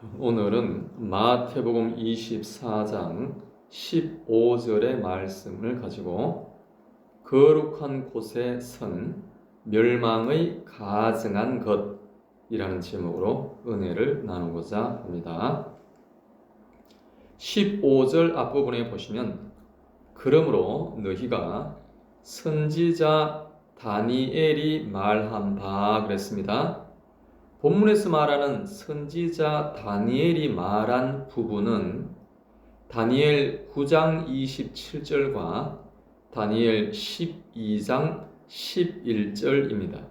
오늘은 마태복음 24장 15절의 말씀을 가지고 거룩한 곳에 선 멸망의 가증한 것이라는 제목으로 은혜를 나누고자 합니다. 15절 앞부분에 보시면 그러므로 너희가 선지자 다니엘이 말한 바 그랬습니다. 본문에서 말하는 선지자 다니엘이 말한 부분은 다니엘 9장 27절과 다니엘 12장 11절입니다.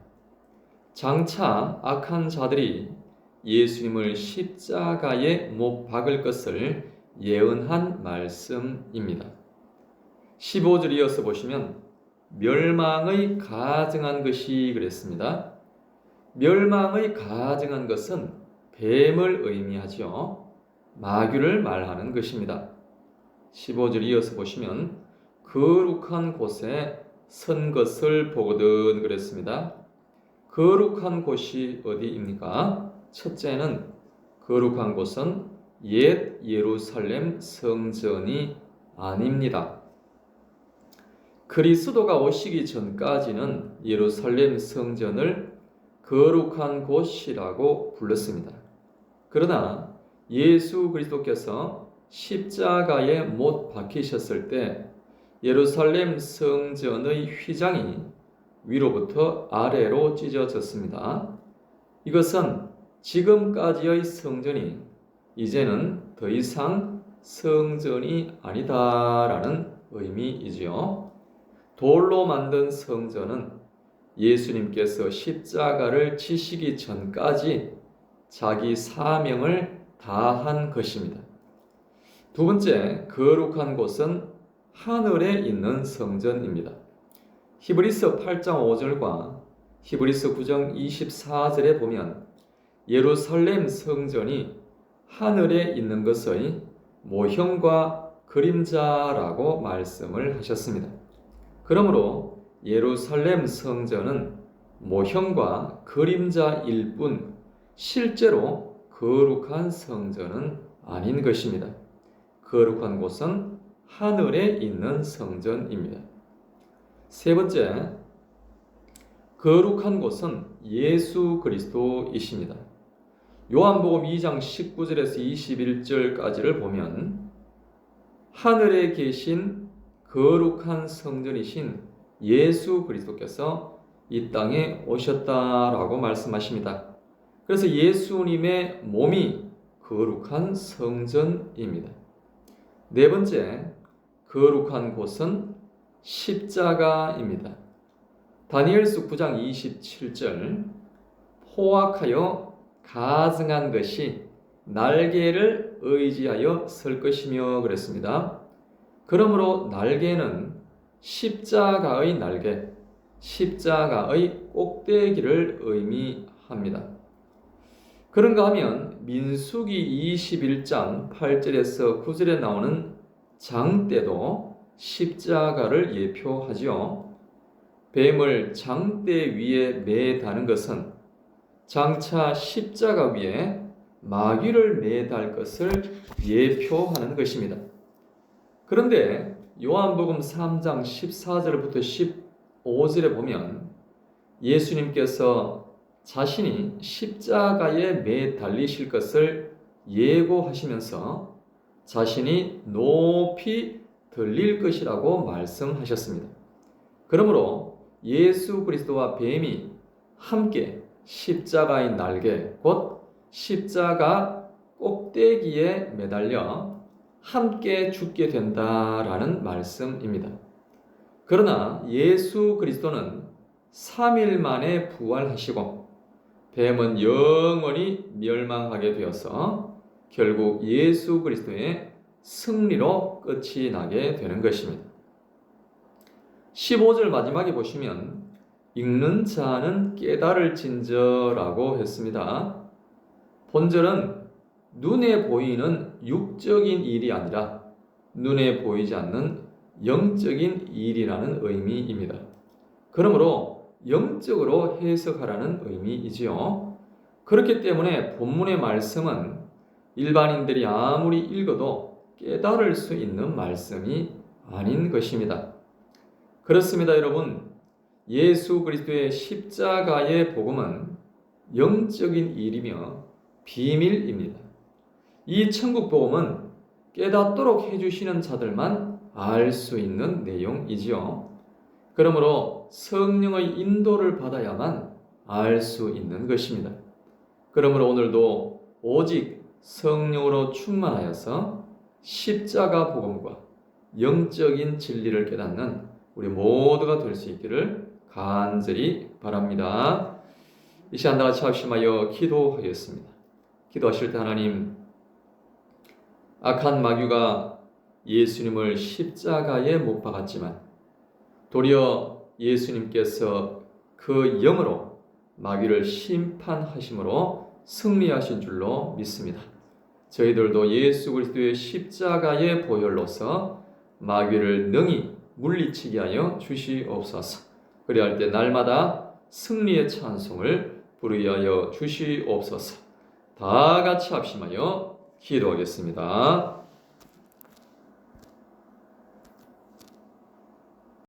장차 악한 자들이 예수님을 십자가에 못 박을 것을 예언한 말씀입니다. 15절 이어서 보시면 멸망의 가증한 것이 그랬습니다. 멸망의 가증한 것은 뱀을 의미하지요. 마귀를 말하는 것입니다. 15절 이어서 보시면 거룩한 곳에 선 것을 보거든 그랬습니다. 거룩한 곳이 어디입니까? 첫째는 거룩한 곳은 옛 예루살렘 성전이 아닙니다. 그리스도가 오시기 전까지는 예루살렘 성전을 거룩한 곳이라고 불렀습니다. 그러나 예수 그리스도께서 십자가에 못 박히셨을 때 예루살렘 성전의 휘장이 위로부터 아래로 찢어졌습니다. 이것은 지금까지의 성전이 이제는 더 이상 성전이 아니다라는 의미이지요. 돌로 만든 성전은 예수님께서 십자가를 지시기 전까지 자기 사명을 다한 것입니다. 두 번째, 거룩한 곳은 하늘에 있는 성전입니다. 히브리서 8장 5절과 히브리서 9장 24절에 보면 예루살렘 성전이 하늘에 있는 것의 모형과 그림자라고 말씀을 하셨습니다. 그러므로 예루살렘 성전은 모형과 그림자일 뿐 실제로 거룩한 성전은 아닌 것입니다. 거룩한 곳은 하늘에 있는 성전입니다. 세 번째, 거룩한 곳은 예수 그리스도이십니다. 요한복음 2장 19절에서 21절까지를 보면 하늘에 계신 거룩한 성전이신 예수 그리스도께서 이 땅에 오셨다라고 말씀하십니다. 그래서 예수님의 몸이 거룩한 성전입니다. 네 번째, 거룩한 곳은 십자가입니다. 다니엘서 9장 27절 포악하여 가증한 것이 날개를 의지하여 설 것이며 그랬습니다. 그러므로 날개는 십자가의 날개, 십자가의 꼭대기를 의미합니다. 그런가 하면 민수기 21장 8절에서 9절에 나오는 장대도 십자가를 예표하지요. 뱀을 장대 위에 매다는 것은 장차 십자가 위에 마귀를 매달 것을 예표하는 것입니다. 그런데 요한복음 3장 14절부터 15절에 보면 예수님께서 자신이 십자가에 매 달리실 것을 예고하시면서 자신이 높이 들릴 것이라고 말씀하셨습니다. 그러므로 예수 그리스도와 뱀이 함께 십자가의 날개, 곧 십자가 꼭대기에 매달려 함께 죽게 된다라는 말씀입니다. 그러나 예수 그리스도는 3일 만에 부활하시고 뱀은 영원히 멸망하게 되어서 결국 예수 그리스도의 승리로 끝이 나게 되는 것입니다. 15절 마지막에 보시면 읽는 자는 깨달을 진저라고 했습니다. 본절은 눈에 보이는 육적인 일이 아니라 눈에 보이지 않는 영적인 일이라는 의미입니다. 그러므로 영적으로 해석하라는 의미이지요. 그렇기 때문에 본문의 말씀은 일반인들이 아무리 읽어도 깨달을 수 있는 말씀이 아닌 것입니다. 그렇습니다, 여러분. 예수 그리스도의 십자가의 복음은 영적인 일이며 비밀입니다. 이 천국 복음은 깨닫도록 해주시는 자들만 알 수 있는 내용이지요. 그러므로 성령의 인도를 받아야만 알 수 있는 것입니다. 그러므로 오늘도 오직 성령으로 충만하여서 십자가 복음과 영적인 진리를 깨닫는 우리 모두가 될 수 있기를 간절히 바랍니다. 이 시간 다 같이 합심하여 기도하겠습니다. 기도하실 때 하나님 악한 마귀가 예수님을 십자가에 못 박았지만 도리어 예수님께서 그 영으로 마귀를 심판하심으로 승리하신 줄로 믿습니다. 저희들도 예수 그리스도의 십자가의 보혈로서 마귀를 능히 물리치게 하여 주시옵소서. 그리할 때 날마다 승리의 찬송을 부르게 하여 주시옵소서. 다 같이 합심하여 기도하겠습니다.